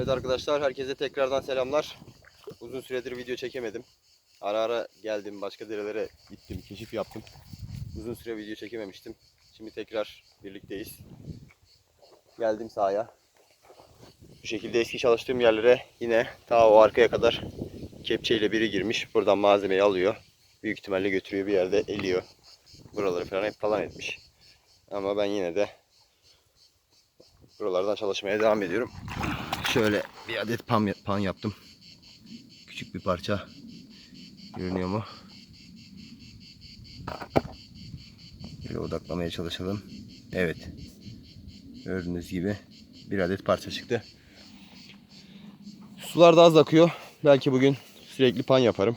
Evet arkadaşlar herkese tekrardan selamlar. Uzun süredir video çekemedim. Ara ara geldim başka derelere gittim keşif yaptım. Uzun süre video çekememiştim. Şimdi tekrar birlikteyiz. Geldim sahaya. Bu şekilde eski çalıştığım yerlere yine ta o arkaya kadar kepçeyle biri girmiş. Buradan malzemeyi alıyor. Büyük ihtimalle götürüyor bir yerde eliyor. Buraları falan hep falan etmiş. Ama ben yine de buralardan çalışmaya devam ediyorum. Şöyle bir adet pan, pan yaptım. Küçük bir parça. Görünüyor mu? Şöyle odaklamaya çalışalım. Evet. Gördüğünüz gibi bir adet parça çıktı. Sular da az akıyor. Belki bugün sürekli pan yaparım.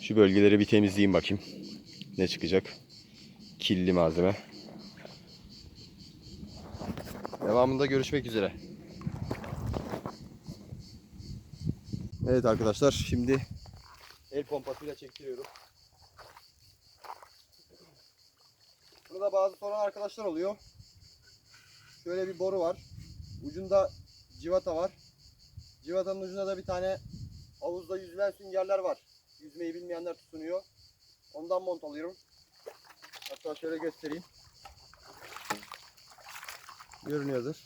Şu bölgeleri bir temizleyeyim bakayım. Ne çıkacak? Killi malzeme. Devamında görüşmek üzere. Evet arkadaşlar şimdi el pompasıyla çektiriyorum. Burada bazı soran arkadaşlar oluyor. Şöyle bir boru var. Ucunda civata var. Civatanın ucunda da bir tane havuzda yüzülen süngerler var. Yüzmeyi bilmeyenler tutunuyor. Ondan mont alıyorum. Hatta şöyle göstereyim. Görünüyordur.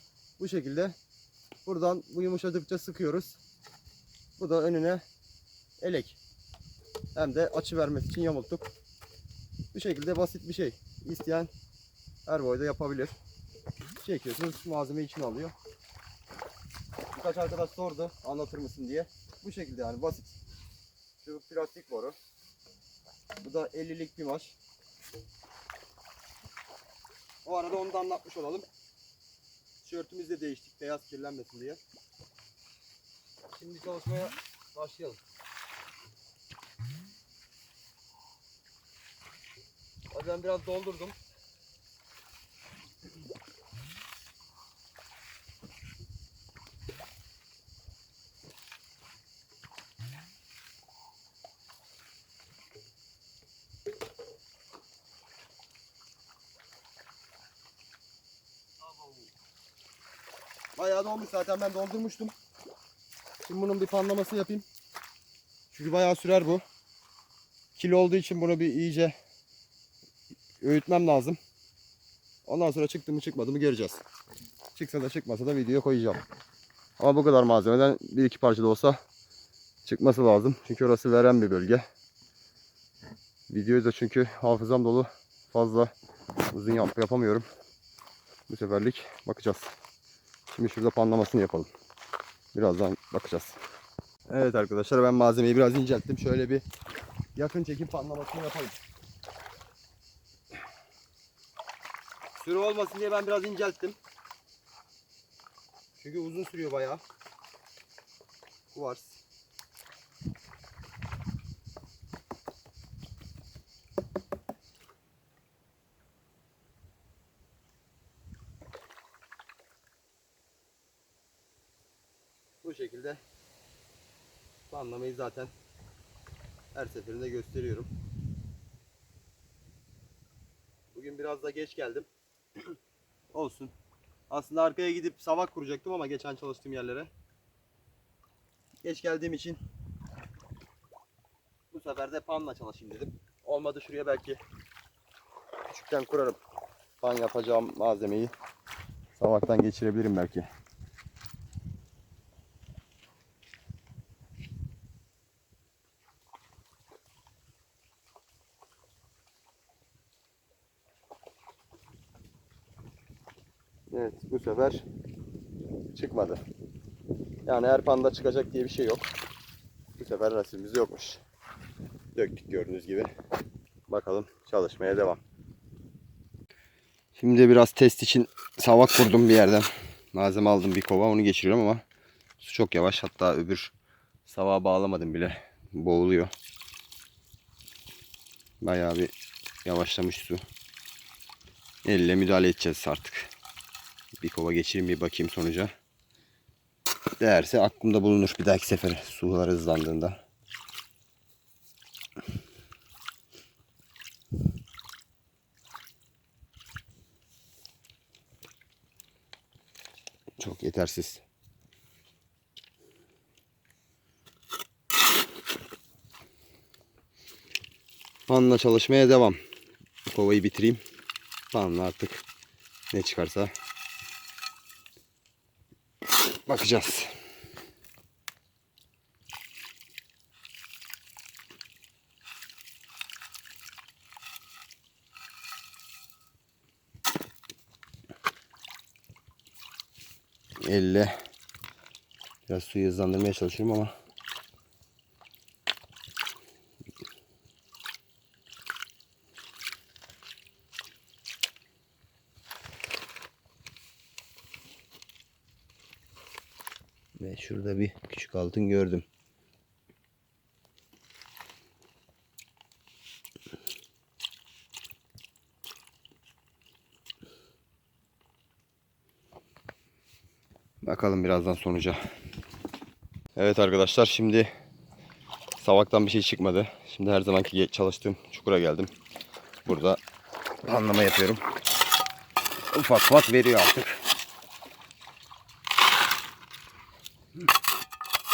Bu şekilde buradan bu yumuşadıkça sıkıyoruz. Bu da önüne elek. Hem de açı vermesi için yamulttuk. Bu şekilde basit bir şey. İsteyen her boyda yapabilir. Çekiyorsunuz malzeme için alıyor. Birkaç arkadaş sordu anlatır mısın diye. Bu şekilde yani basit. Şu plastik boru. Bu da 50'lik bir maş. O arada onu da anlatmış olalım. Tişörtümüzü de değiştik beyaz kirlenmesin diye. Şimdi çalışmaya başlayalım. Ben biraz doldurdum. Bayağı dolmuş zaten ben doldurmuştum. Şimdi bunun bir panlaması yapayım. Çünkü bayağı sürer bu. Kilo olduğu için bunu bir iyice öğütmem lazım. Ondan sonra çıktı mı çıkmadı mı göreceğiz. Çıksa da çıkmasa da videoya koyacağım. Ama bu kadar malzemeden bir iki parça da olsa çıkması lazım. Çünkü orası veren bir bölge. Videoyu da çünkü hafızam dolu fazla uzun yap yapamıyorum. Bu seferlik bakacağız. Şimdi şurada panlamasını yapalım. Birazdan bakacağız. Evet arkadaşlar ben malzemeyi biraz incelttim. Şöyle bir yakın çekim panlamasını yapalım. Sürü olmasın diye ben biraz incelttim. Çünkü uzun sürüyor bayağı. Kuvars. Bu şekilde panlamayı zaten her seferinde gösteriyorum. Bugün biraz da geç geldim. Olsun. Aslında arkaya gidip savak kuracaktım ama geçen çalıştığım yerlere. Geç geldiğim için bu sefer de panla çalışayım dedim. Olmadı şuraya belki küçükten kurarım. Pan yapacağım malzemeyi savaktan geçirebilirim belki. Sefer çıkmadı. Yani her panda çıkacak diye bir şey yok. Bu sefer nasibimiz yokmuş. Döktük gördüğünüz gibi. Bakalım çalışmaya devam. Şimdi biraz test için savak kurdum bir yerden. Malzeme aldım bir kova onu geçiriyorum ama su çok yavaş. Hatta öbür savağa bağlamadım bile. Boğuluyor. Bayağı bir yavaşlamış su. Elle müdahale edeceğiz artık. Bir kova geçireyim bir bakayım sonuca. Değerse aklımda bulunur bir dahaki sefer sular hızlandığında. Çok yetersiz. Panla çalışmaya devam. Kovayı bitireyim. Panla artık ne çıkarsa bakacağız. Elle biraz suyu hızlandırmaya çalışıyorum ama şurada bir küçük altın gördüm. Bakalım birazdan sonuca. Evet arkadaşlar şimdi savaktan bir şey çıkmadı. Şimdi her zamanki çalıştığım çukura geldim. Burada anlama yapıyorum. Ufak ufak veriyor artık.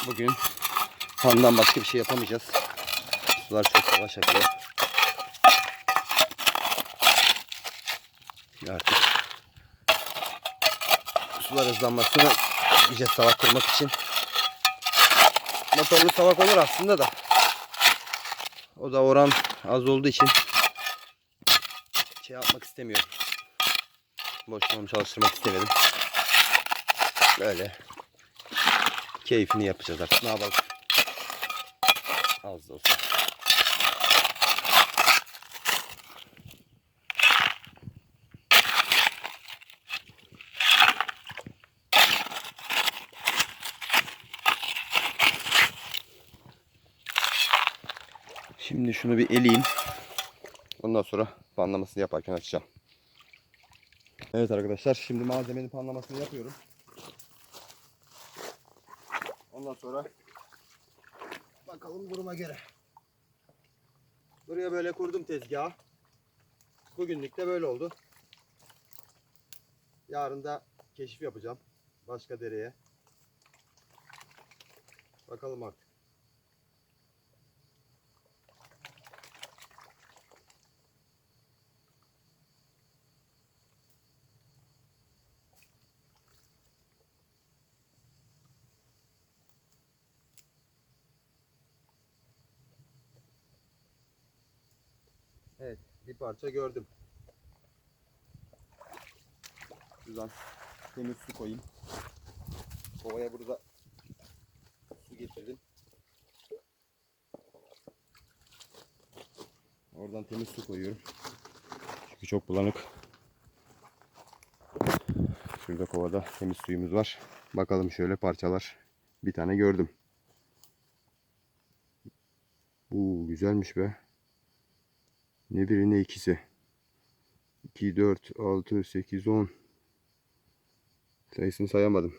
Bugün pandan başka bir şey yapamayacağız. Sular çok yavaş akıyor. Artık sular hızlanmasını bekleyeceğiz savak kurmak için. Motorlu savak olur aslında da. O da oran az olduğu için şey yapmak istemiyorum. Boşluğumu çalıştırmak istemedim. Böyle keyfini yapacağız artık. Ne yapalım? Az da olsa. Şimdi şunu bir eleyeyim. Ondan sonra panlamasını yaparken açacağım. Evet arkadaşlar şimdi malzemenin panlamasını yapıyorum. Ondan sonra bakalım duruma göre. Buraya böyle kurdum tezgahı. Bugünlük de böyle oldu. Yarın da keşif yapacağım. Başka dereye. Bakalım artık. Evet, bir parça gördüm. Şuradan temiz su koyayım. Kovaya burada su getirdim. Oradan temiz su koyuyorum. Çünkü çok bulanık. Şurada kovada temiz suyumuz var. Bakalım şöyle parçalar. Bir tane gördüm. Bu güzelmiş be. Ne biri ne ikisi. 2, 4, 6, 8, 10. Sayısını sayamadım.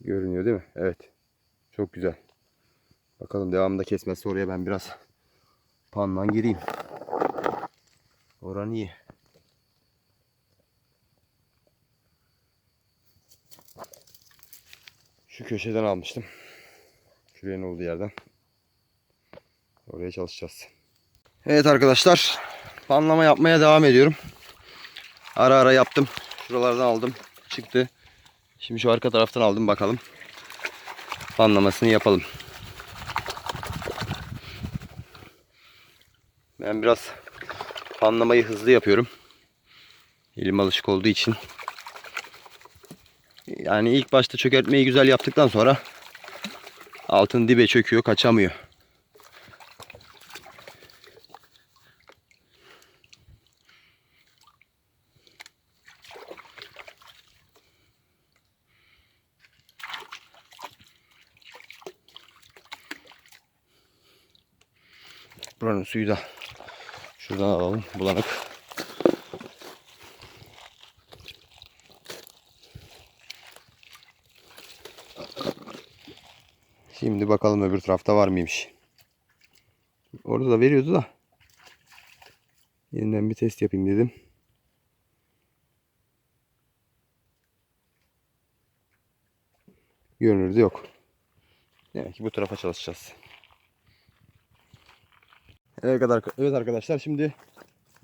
Görünüyor değil mi? Evet. Çok güzel. Bakalım devamında kesmezse oraya ben biraz pandan gireyim. Oran iyi. Şu köşeden almıştım. Şuraya olduğu yerden. Oraya çalışacağız. Evet arkadaşlar. Panlama yapmaya devam ediyorum. Ara ara yaptım. Şuralardan aldım. Çıktı. Şimdi şu arka taraftan aldım bakalım. Panlamasını yapalım. Ben biraz panlamayı hızlı yapıyorum. Elim alışık olduğu için. Yani ilk başta çökertmeyi güzel yaptıktan sonra altın dibe çöküyor, kaçamıyor. Buranın suyu da şuradan alalım. Bulanık. Şimdi bakalım öbür tarafta var mıymış. Orada da veriyordu da. Yeniden bir test yapayım dedim. Görünürde yok. Demek ki bu tarafa çalışacağız. Evet, evet arkadaşlar şimdi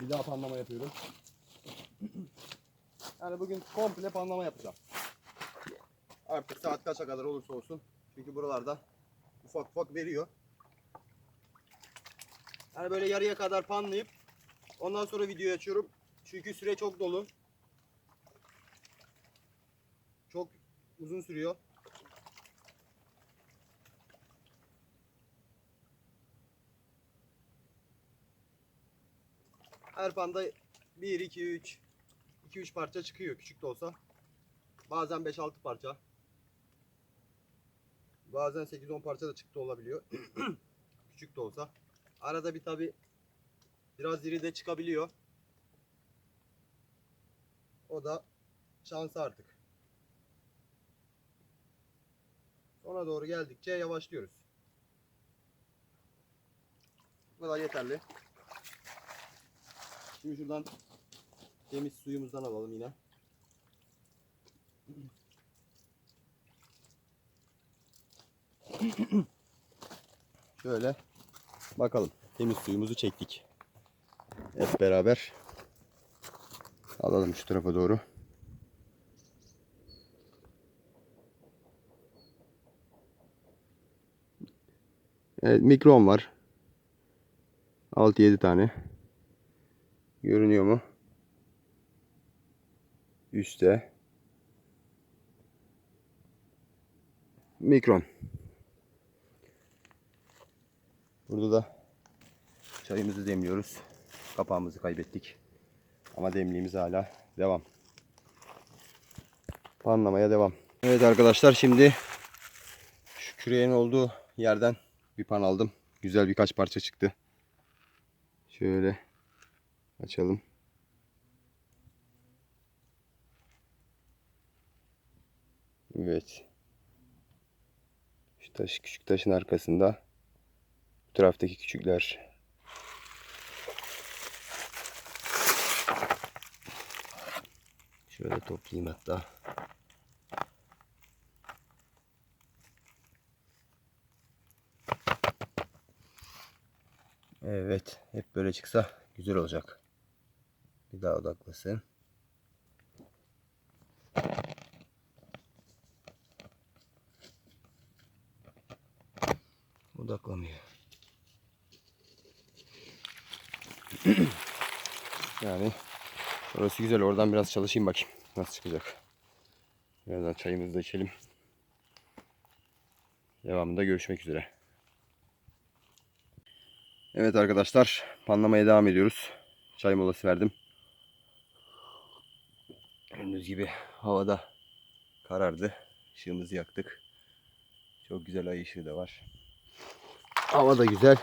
bir daha panlama yapıyorum. Yani bugün komple panlama yapacağım. Artık saat kaça kadar olursa olsun. Çünkü buralarda ufak ufak veriyor. Yani böyle yarıya kadar panlayıp ondan sonra videoyu açıyorum. Çünkü süre çok dolu. Çok uzun sürüyor. Her panda 1, 2, 3, 2, 3 parça çıkıyor küçük de olsa. Bazen 5-6 parça. Bazen 8-10 parça da çıktı olabiliyor. küçük de olsa. Arada bir tabi biraz iri de çıkabiliyor. O da şans artık. Sona doğru geldikçe yavaşlıyoruz. Bu kadar yeterli. Şimdi şuradan temiz suyumuzdan alalım yine. Şöyle bakalım. Temiz suyumuzu çektik. Hep beraber alalım şu tarafa doğru. Evet, mikron var. 6-7 tane. Görünüyor mu? Üste. Mikron. Burada da çayımızı demliyoruz. Kapağımızı kaybettik. Ama demliğimiz hala devam. Panlamaya devam. Evet arkadaşlar şimdi şu küreğin olduğu yerden bir pan aldım. Güzel birkaç parça çıktı. Şöyle açalım. Evet. Şu taş, küçük taşın arkasında taraftaki küçükler. Şöyle toplayayım hatta. Evet, hep böyle çıksa güzel olacak. Bir daha odaklasın. Odaklamıyor. yani orası güzel. Oradan biraz çalışayım bakayım. Nasıl çıkacak. Birazdan çayımızı da içelim. Devamında görüşmek üzere. Evet arkadaşlar panlamaya devam ediyoruz. Çay molası verdim. Gördüğünüz gibi havada karardı. Işığımızı yaktık. Çok güzel ay ışığı da var. Hava da güzel.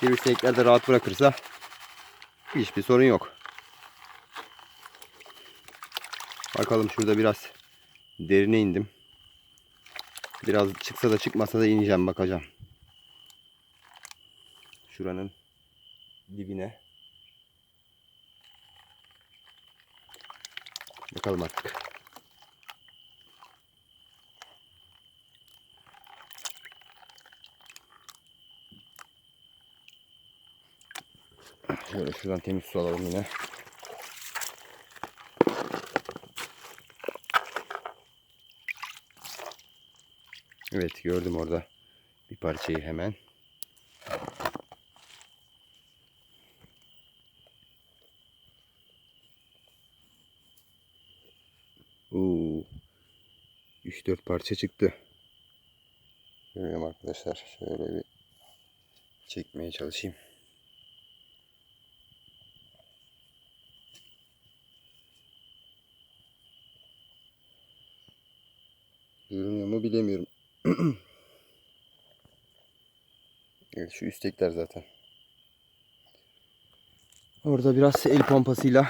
Sivrisinekler de rahat bırakırsa hiçbir sorun yok. Bakalım şurada biraz derine indim. Biraz çıksa da çıkmasa da ineceğim bakacağım. Şuranın dibine. Bakalım artık. Şöyle şuradan temiz su alalım yine. Evet gördüm orada bir parçayı hemen. Oo. 3-4 parça çıktı. Görüyorum arkadaşlar. Şöyle bir çekmeye çalışayım. Görünüyor mu bilemiyorum. evet şu üstekler zaten. Orada biraz el pompasıyla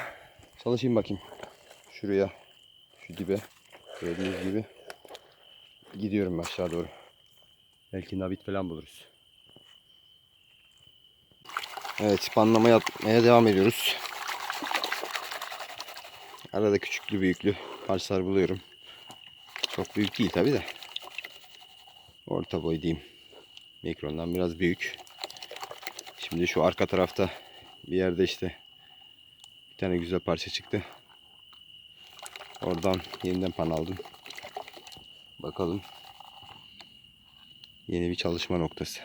çalışayım bakayım. Şuraya, şu dibe. Gördüğünüz gibi gidiyorum aşağı doğru. Belki nabit falan buluruz. Evet, panlama yapmaya devam ediyoruz. Arada küçüklü büyüklü parçalar buluyorum. Çok büyük değil tabi de. Orta boy diyeyim. Mikrondan biraz büyük. Şimdi şu arka tarafta bir yerde işte bir tane güzel parça çıktı. Oradan yeniden pan aldım. Bakalım. Yeni bir çalışma noktası.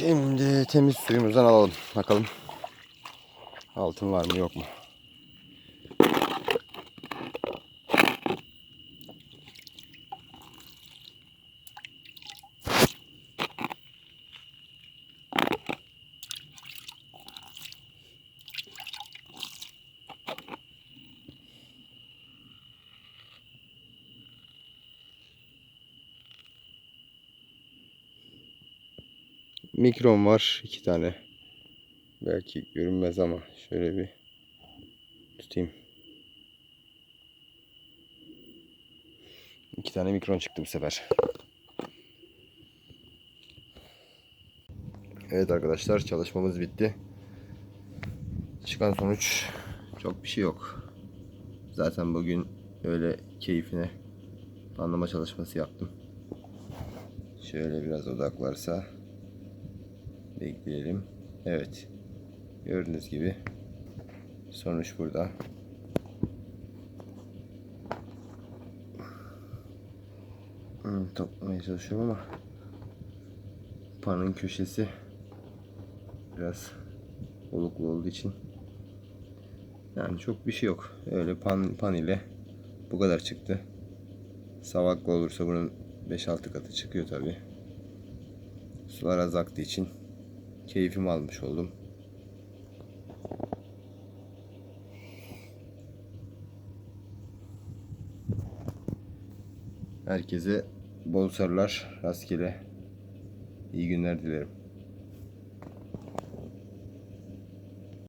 Şimdi temiz suyumuzdan alalım. Bakalım. Altın var mı yok mu? Mikron var iki tane. Belki görünmez ama şöyle bir tutayım. İki tane mikron çıktı bu sefer. Evet arkadaşlar çalışmamız bitti. Çıkan sonuç çok bir şey yok. Zaten bugün öyle keyfine anlama çalışması yaptım. Şöyle biraz odaklarsa bekleyelim. Evet. Gördüğünüz gibi sonuç burada. Hmm, toplamaya çalışıyorum ama panın köşesi biraz oluklu olduğu için yani çok bir şey yok. Öyle pan, pan ile bu kadar çıktı. Savaklı olursa bunun 5-6 katı çıkıyor tabi. Sular az aktığı için keyfimi almış oldum. Herkese bol sarılar, rastgele iyi günler dilerim.